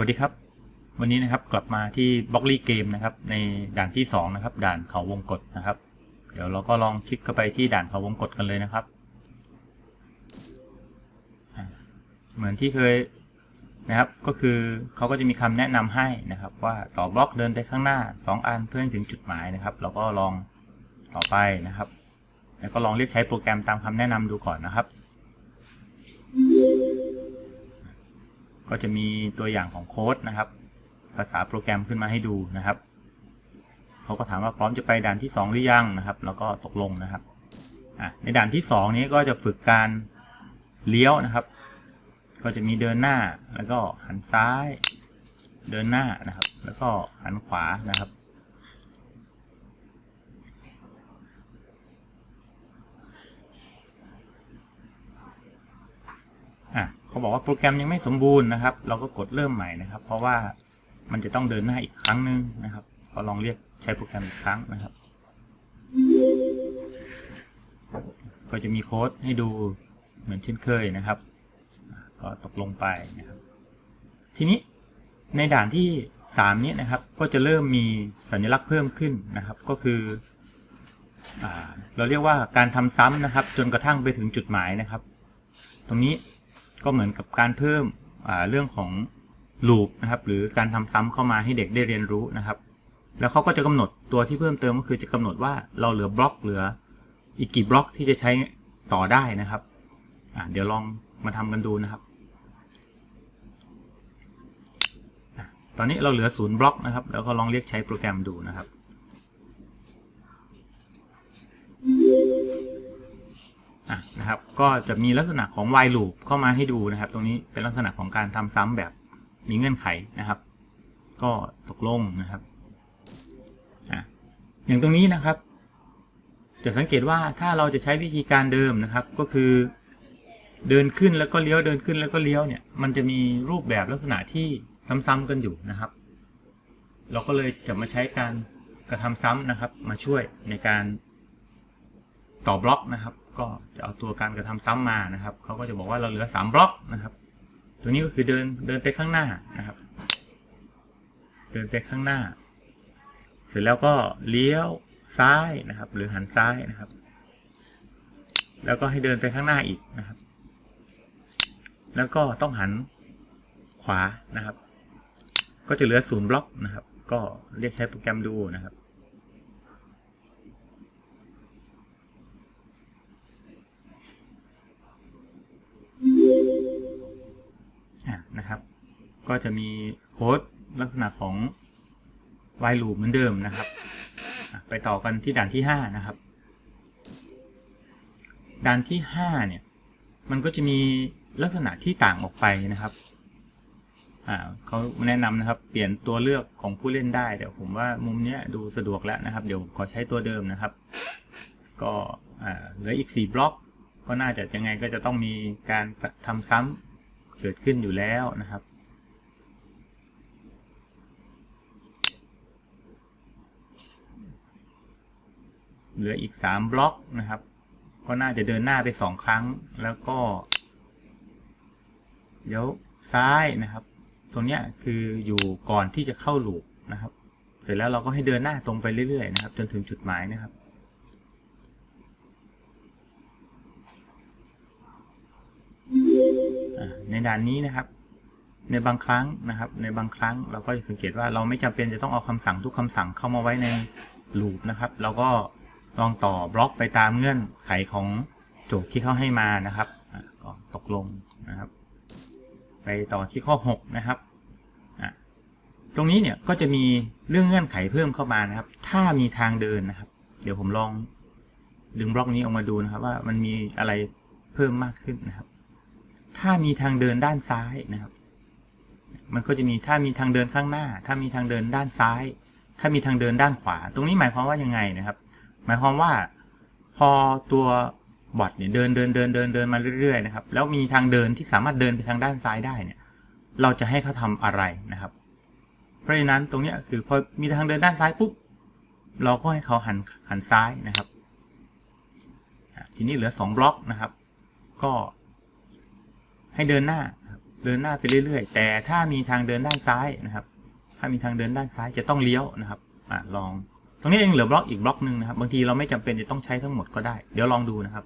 วัสดีครับ วันนี้นะครับกลับมาที่บล็อกลี่เกมนะครับ ในด่านที่ 2 นะครับ ด่านเขาวงกฏนะครับ เดี๋ยวเราก็ลองคลิกเข้าไปที่ด่านเขาวงกฏกันเลยนะครับ เหมือนที่เคยนะครับก็คือเขาก็จะมีคำแนะนำให้นะครับ ว่าต่อบล็อกเดินไปข้างหน้า 2 อันเพื่อให้ถึงจุดหมายนะครับ เราก็ลองต่อไปนะครับ แล้วก็ลองเรียกใช้โปรแกรมตามคำแนะนำดูก่อนนะครับ ก็จะมีตัวอย่างของโค้ดนะครับ ภาษาโปรแกรมขึ้นมาให้ดูนะครับเขาก็ถามว่าพร้อมจะไปด่านที่ 2 หรือยังนะครับ แล้วก็ตกลงนะครับในด่านที่ 2 นี้ก็จะฝึกการเลี้ยวนะครับ ก็จะมีเดินหน้าแล้วก็หันซ้าย เดินหน้านะครับ แล้วก็หันขวานะครับอะ เขาบอกว่าโปรแกรมยังไม่สมบูรณ์นะครับ เราก็กดเริ่มใหม่นะครับ เพราะว่ามันจะต้องเดินหน้าอีกครั้งหนึ่งนะครับก็ลองเรียกใช้โปรแกรมอีกครั้งนะครับ ก็จะมีโค้ดให้ดูเหมือนเช่นเคยนะครับ ก็ตกลงไปนะครับ ทีนี้ในด่านที่3นี้นะครับ ก็จะเริ่มมีสัญลักษณ์เพิ่มขึ้นนะครับ ก็คืออเราเรียกว่าการทำซ้ำนะครับ จนกระทั่งไปถึงจุดหมายนะครับ ตรงนี้ ก็เหมือนกับการเพิ่มเรื่องของลูปนะครับหรือการทำซ้ำเข้ามาให้เด็กได้เรียนรู้นะครับ แล้วเขาก็จะกำหนดตัวที่เพิ่มเติมก็คือจะกำหนดว่าเราเหลือบล็อกเหลืออีกกี่บล็อกที่จะใช้ต่อได้นะครับเดี๋ยวลองมาทำกันดูนะครับ ตอนนี้เราเหลือศูนย์บล็อกนะครับ แล้วก็ลองเรียกใช้โปรแกรมดูนะครับ นะครับ ก็จะมีลักษณะของ while loop เข้ามาให้ดูนะครับ ตรงนี้เป็นลักษณะของการทำซ้ำแบบมีเงื่อนไขนะครับ ก็ตกลงนะครับออย่างตรงนี้นะครับ จะสังเกตว่าถ้าเราจะใช้วิธีการเดิมนะครับ ก็คือเดินขึ้นแล้วก็เลี้ยวเดินขึ้นแล้วก็เลี้ยวเนี่ย มันจะมีรูปแบบลักษณะที่ซ้ำๆกันอยู่นะครับ เราก็เลยจะมาใช้การกระทำซ้ำนะครับ มาช่วยในการต่อบล็อกนะครับ ก็จะเอาตัวการกระทำซ้ำมานะครับเขาก็จะบอกว่าเราเหลือ 3 บล็อกนะครับ ตัวนี้ก็คือเดินเดินไปข้างหน้านะครับ เดินไปข้างหน้า เสร็จแล้วก็เลี้ยวซ้ายนะครับ หรือหันซ้ายนะครับ แล้วก็ให้เดินไปข้างหน้าอีกนะครับ แล้วก็ต้องหันขวานะครับ ก็จะเหลือศูนย์บล็อกนะครับ ก็เรียกใช้โปรแกรมดูนะครับ นะครับ ก็จะมีโค้ดลักษณะของ while loop เหมือนเดิมนะครับ ไปต่อกันที่ด่านที่ 5 นะครับ ด่านที่ 5 เนี่ย มันก็จะมีลักษณะที่ต่างออกไปนะครับเขาแนะนำนะครับ เปลี่ยนตัวเลือกของผู้เล่นได้ เดี๋ยวผมว่ามุมนี้ดูสะดวกแล้วนะครับ เดี๋ยวขอใช้ตัวเดิมนะครับ ก็เหลืออีก 4 บล็อก ก็น่าจะยังไงก็จะต้องมีการทำซ้ำ เกิดขึ้นอยู่แล้วนะครับ เหลืออีก 3 บล็อกนะครับ ก็น่าจะเดินหน้าไป 2 ครั้งแล้วก็เดี๋ยวซ้ายนะครับ ตรงเนี้ยคืออยู่ก่อนที่จะเข้าลูปนะครับ เสร็จแล้วเราก็ให้เดินหน้าตรงไปเรื่อยๆนะครับ จนถึงจุดหมายนะครับ อ่า ในด่านนี้นะครับ ในบางครั้งนะครับ ในบางครั้งเราก็จะสังเกตว่าเราไม่จำเป็นจะต้องเอาคำสั่งทุกคำสั่งเข้ามาไว้ในลูปนะครับ เราก็ลองต่อบล็อกไปตามเงื่อนไขของโจทย์ที่เขาให้มานะครับก็ตกลงนะครับ ไปต่อที่ข้อ 6 นะครับตรงนี้เนี่ยก็จะมีเรื่องเงื่อนไขเพิ่มเข้ามานะครับ ถ้ามีทางเดินนะครับ เดี๋ยวผมลองดึงบล็อกนี้ออกมาดูนะครับ ว่ามันมีอะไรเพิ่มมากขึ้นนะครับ ถ้ามีทางเดินด้านซ้ายนะครับ มันก็จะมีถ้ามีทางเดินข้างหน้า ถ้ามีทางเดินด้านซ้าย ถ้ามีทางเดินด้านขวา ตรงนี้หมายความว่ายังไงนะครับ หมายความว่าพอตัวบอทเนี่ยเดินเดินเดินเดินเดินมาเรื่อยๆนะครับ แล้วมีทางเดินที่สามารถเดินไปทางด้านซ้ายได้เนี่ย เราจะให้เขาทำอะไรนะครับ เพราะฉะนั้นตรงนี้คือพอมีทางเดินด้านซ้ายปุ๊บ เราก็ให้เขาหันหันซ้ายนะครับ ทีนี้เหลือ 2 บล็อกนะครับ ก็ ให้เดินหน้าเดินหน้าไปเรื่อย ๆ แต่ถ้ามีทางเดินด้านซ้ายนะครับ ถ้ามีทางเดินด้านซ้ายจะต้องเลี้ยวนะครับอะลอง ตรงนี้ยังเหลือบล็อกอีกบล็อกหนึ่งนะครับ บางทีเราไม่จำเป็นจะต้องใช้ทั้งหมดก็ได้ เดี๋ยวลองดูนะครับ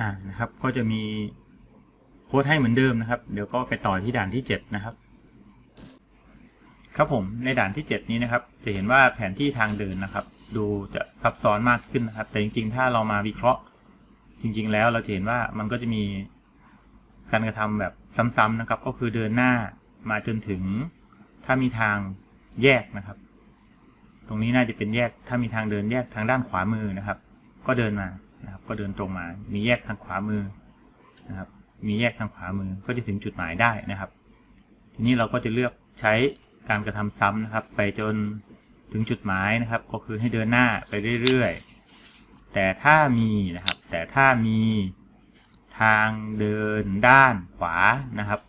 อ่านะครับ ก็จะมีโค้ดให้เหมือนเดิมนะครับ เดี๋ยวก็ไปต่อที่ด่านที่ 7 นะครับ ครับผมในด่านที่ 7 นี้นะครับ จะเห็นว่าแผนที่ทางเดินนะครับ ดูจะซับซ้อนมากขึ้นนะครับ แต่จริง ๆ ถ้าเรามาวิเคราะห์จริง ๆ แล้วเราจะเห็นว่ามันก็จะมีการกระทำแบบซ้ำๆนะครับ ก็คือเดินหน้ามาจนถึงถ้ามีทางแยกนะครับ ตรงนี้น่าจะเป็นแยกถ้ามีทางเดินแยกทางด้านขวามือนะครับ ก็เดินมา นะครับก็เดินตรงมา มีแยกทางขวามือนะครับ มีแยกทางขวามือก็จะถึงจุดหมายได้นะครับ ทีนี้เราก็จะเลือกใช้การกระทำซ้ำนะครับ ไปจนถึงจุดหมายนะครับ ก็คือให้เดินหน้าไปเรื่อยๆ แต่ถ้ามีนะครับ แต่ถ้ามีทางเดินด้านขวานะครับ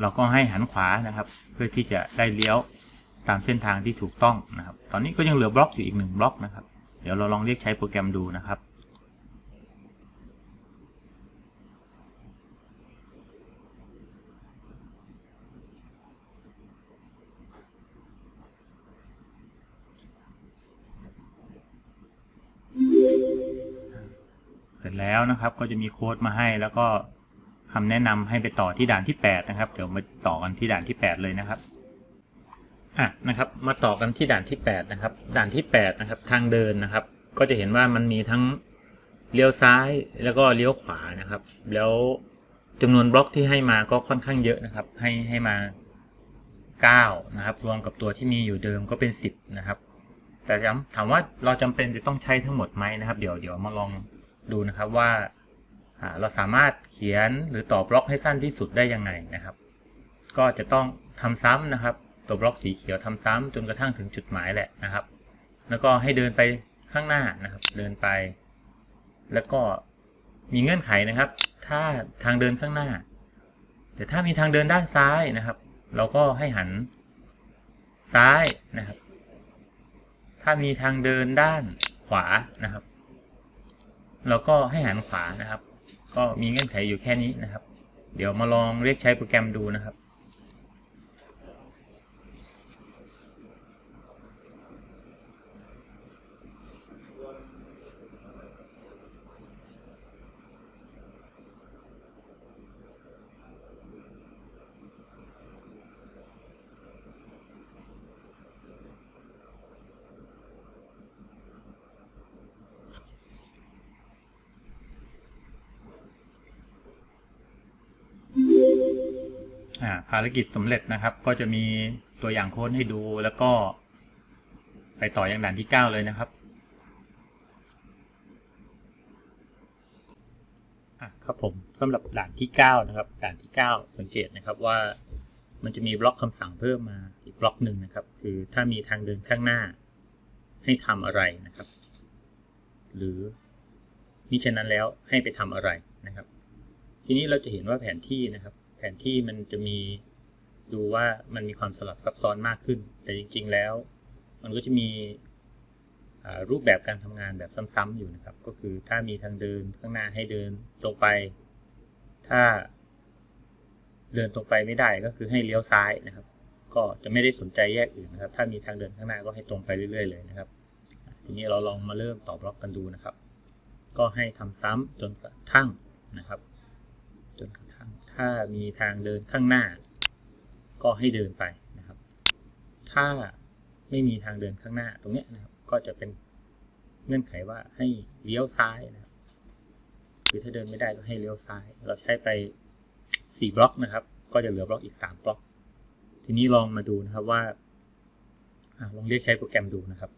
เราก็ให้หันขวานะครับ เพื่อที่จะได้เลี้ยวตามเส้นทางที่ถูกต้องนะครับ ตอนนี้ก็ยังเหลือบล็อกอยู่อีกหนึ่งบล็อกนะครับ ดี๋ยวเราลองเรียกใช้โปรแกรมดูนะครับ เสร็จแล้วนะครับก็จะมีโค้ดมาให้แล้วก็คำแนะนำให้ไปต่อที่ด่านที่ 8 นะครับ เดี๋ยวมาต่อกันที่ด่านที่ 8 เลยนะครับ อะนะครับมาต่อกันที่ด่านที่8นะครับด่านที่8นะครับทางเดินนะครับ ก็จะเห็นว่ามันมีทั้งเลี้ยวซ้ายแล้วก็เลี้ยวขวานะครับ แล้วจำนวนบล็อกที่ให้มาก็ค่อนข้างเยอะนะครับ ให้ให้มา9นะครับรวมกับตัวที่มีอยู่เดิมก็เป็น 10 นะครับ แต่ย้ำถามว่าเราจำเป็นจะต้องใช้ทั้งหมดไหมนะครับ เดี๋ยวเดี๋ยวมาลองดูนะครับว่าเราสามารถเขียนหรือต่อบล็อกให้สั้นที่สุดได้ยังไงนะครับ ก็จะต้องทำซ้ำนะครับ ตัวบล็อกสีเขียวทำซ้ำจนกระทั่งถึงจุดหมายแหละนะครับ แล้วก็ให้เดินไปข้างหน้านะครับ เดินไป แล้วก็มีเงื่อนไขนะครับ ถ้าทางเดินข้างหน้า แต่ถ้ามีทางเดินด้านซ้ายนะครับ เราก็ให้หันซ้ายนะครับ ถ้ามีทางเดินด้านขวานะครับ เราก็ให้หันขวานะครับ ก็มีเงื่อนไขอยู่แค่นี้นะครับ เดี๋ยวมาลองเรียกใช้โปรแกรมดูนะครับ ภารกิจสำเร็จนะครับ ก็จะมีตัวอย่างโค้ดให้ดูแล้วก็ ไปต่อยังด่านที่ 9 เลยนะครับครับผมสำหรับด่านที่ 9 นะครับ ด่านที่ 9 สังเกตนะครับว่ามันจะมีบล็อกคำสั่งเพิ่มมาอีกบล็อกหนึ่งนะครับ คือถ้ามีทางเดินข้างหน้า ให้ทำอะไรนะครับ หรือมิฉะนั้นแล้วให้ไปทำอะไรนะครับ ทีนี้เราจะเห็นว่าแผนที่นะครับ นที่มันจะมีดูว่ามันมีความสลับซับซ้อนมากขึ้น แต่จริง ๆ แล้ว มันก็จะมีรูปแบบการทำงานแบบซ้ำๆอยู่นะครับ ก็คือถ้ามีทางเดินข้างหน้าให้เดินตรงไป ถ้าเดินตรงไปไม่ได้ก็คือให้เลี้ยวซ้ายนะครับ ก็จะไม่ได้สนใจแยกอื่นนะครับ ถ้ามีทางเดินข้างหน้าก็ให้ตรงไปเรื่อย ๆ เลยนะครับ ทีนี้เราลองมาเริ่มต่อบล็อกกันดูนะครับ ก็ให้ทำซ้ำจนกระทั่งนะครับ ถ้ามีทางเดินข้างหน้า ก็ให้เดินไปนะครับ ถ้าไม่มีทางเดินข้างหน้าตรงนี้นะครับ ก็จะเป็นเงื่อนไขว่าให้เลี้ยวซ้ายนะครับคือถ้าเดินไม่ได้ก็ให้เลี้ยวซ้าย เราใช้ไป 4 บล็อกนะครับ ก็จะเหลือบล็อกอีก 3 บล็อก ทีนี้ลองมาดูนะครับว่าอาลองเรียกใช้โปรแกรมดูนะครับ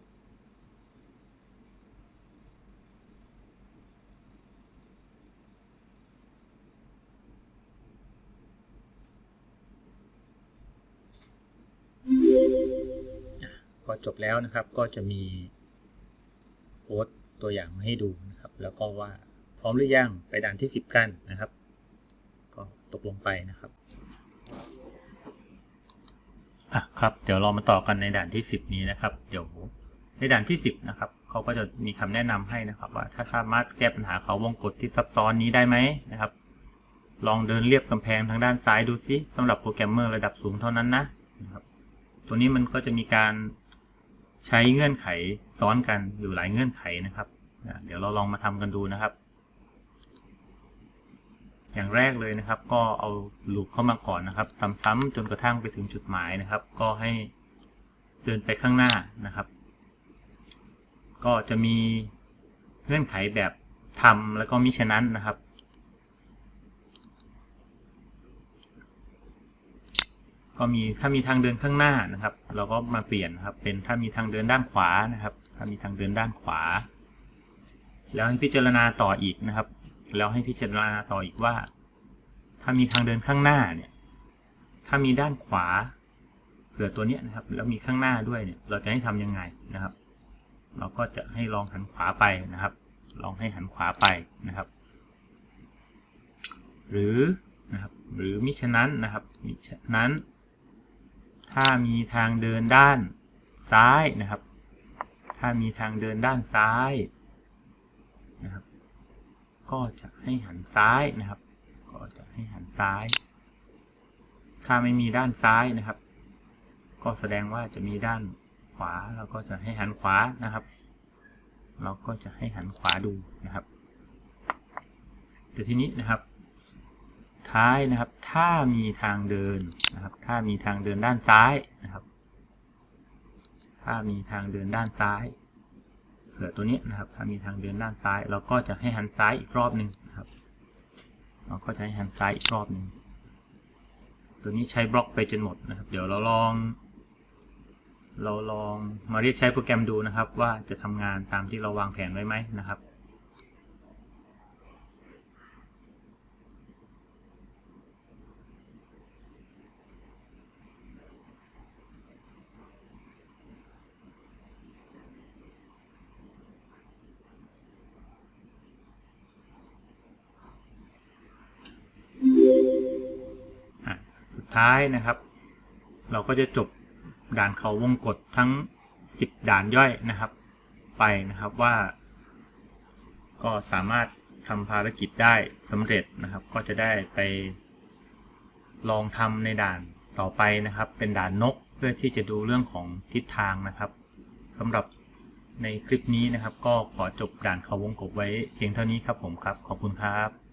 ก็จบแล้วนะครับ ก็จะมีโค้ดตัวอย่างมาให้ดูนะครับ แล้วก็ว่าพร้อมหรือยังไปด่านที่ 10 กันนะครับ ก็ตกลงไปนะครับอะครับ เดี๋ยวเรามาต่อกันในด่านที่ 10 นี้นะครับ เดี๋ยวในด่านที่ 10 นะครับเขาก็จะมีคำแนะนำให้นะครับ ว่าถ้าสามารถแก้ปัญหาเขาวงกฏที่ซับซ้อนนี้ได้ไหมนะครับ ลองเดินเรียบกำแพงทางด้านซ้ายดูซิสำหรับโปรแกรมเมอร์ระดับสูงเท่านั้นนะนะครับ ตัวนี้มันก็จะมีการ ใช้เงื่อนไขซ้อนกันอยู่หลายเงื่อนไขนะครับ เดี๋ยวเราลองมาทำกันดูนะครับ อย่างแรกเลยนะครับ ก็เอาลูปเข้ามาก่อนนะครับซ้ำๆจนกระทั่งไปถึงจุดหมายนะครับ ก็ให้เดินไปข้างหน้านะครับ ก็จะมีเงื่อนไขแบบทำแล้วก็มิฉะนั้นนะครับ ก็มีถ้ามีทางเดินข้างหน้านะครับ เราก็มาเปลี่ยนครับเป็นถ้ามีทางเดินด้านขวานะครับ ถ้ามีทางเดินด้านขวา แล้วให้พิจารณาต่ออีกนะครับ แล้วให้พิจารณาต่ออีกว่า ถ้ามีทางเดินข้างหน้าเนี่ยถ้ามีด้านขวาเผื่อตัวเนี้ยนะครับ แล้วมีข้างหน้าด้วยเนี่ยเราจะให้ทำยังไงนะครับ เราก็จะให้ลองหันขวาไปนะครับ ลองให้หันขวาไปนะครับ หรือนะครับหรือมิฉะนั้นนะครับมิฉะนั้น ถ้ามีทางเดินด้านซ้ายนะครับ ถ้ามีทางเดินด้านซ้ายนะครับ ก็จะให้หันซ้ายนะครับ ก็จะให้หันซ้าย ถ้าไม่มีด้านซ้ายนะครับ ก็แสดงว่าจะมีด้านขวาเราก็จะให้หันขวานะครับ เราก็จะให้หันขวาดูนะครับแต่ทีนี้นะครับ ท้ายนะครับ ถ้ามีทางเดินนะครับ ถ้ามีทางเดินด้านซ้ายนะครับ ถ้ามีทางเดินด้านซ้าย เผื่อตัวนี้นะครับ ถ้ามีทางเดินด้านซ้าย เราก็จะให้หันซ้ายอีกรอบหนึ่งนะครับ เราก็จะให้หันซ้ายอีกรอบหนึ่งตัวนี้ใช้บล็อกไปจนหมดนะครับ เดี๋ยวเราลอง เราลองมาเรียกใช้โปรแกรมดูนะครับ ว่าจะทำงานตามที่เราวางแผนไว้ไหมนะครับ อะสุด ท้ายนะครับ เราก็จะจบด่านเขาวงกฏทั้ง 10 ด่านย่อยนะครับ ไปนะครับว่า ก็สามารถทำภารกิจได้สำเร็จนะครับ ก็จะได้ไปลองทำในด่านต่อไปนะครับ เป็นด่านนกเพื่อที่จะดูเรื่องของทิศทางนะครับสำหรับในคลิปนี้นะครับ ก็ขอจบด่านเขาวงกบไว้เพียงเท่านี้ครับผมครับ ขอบคุณครับ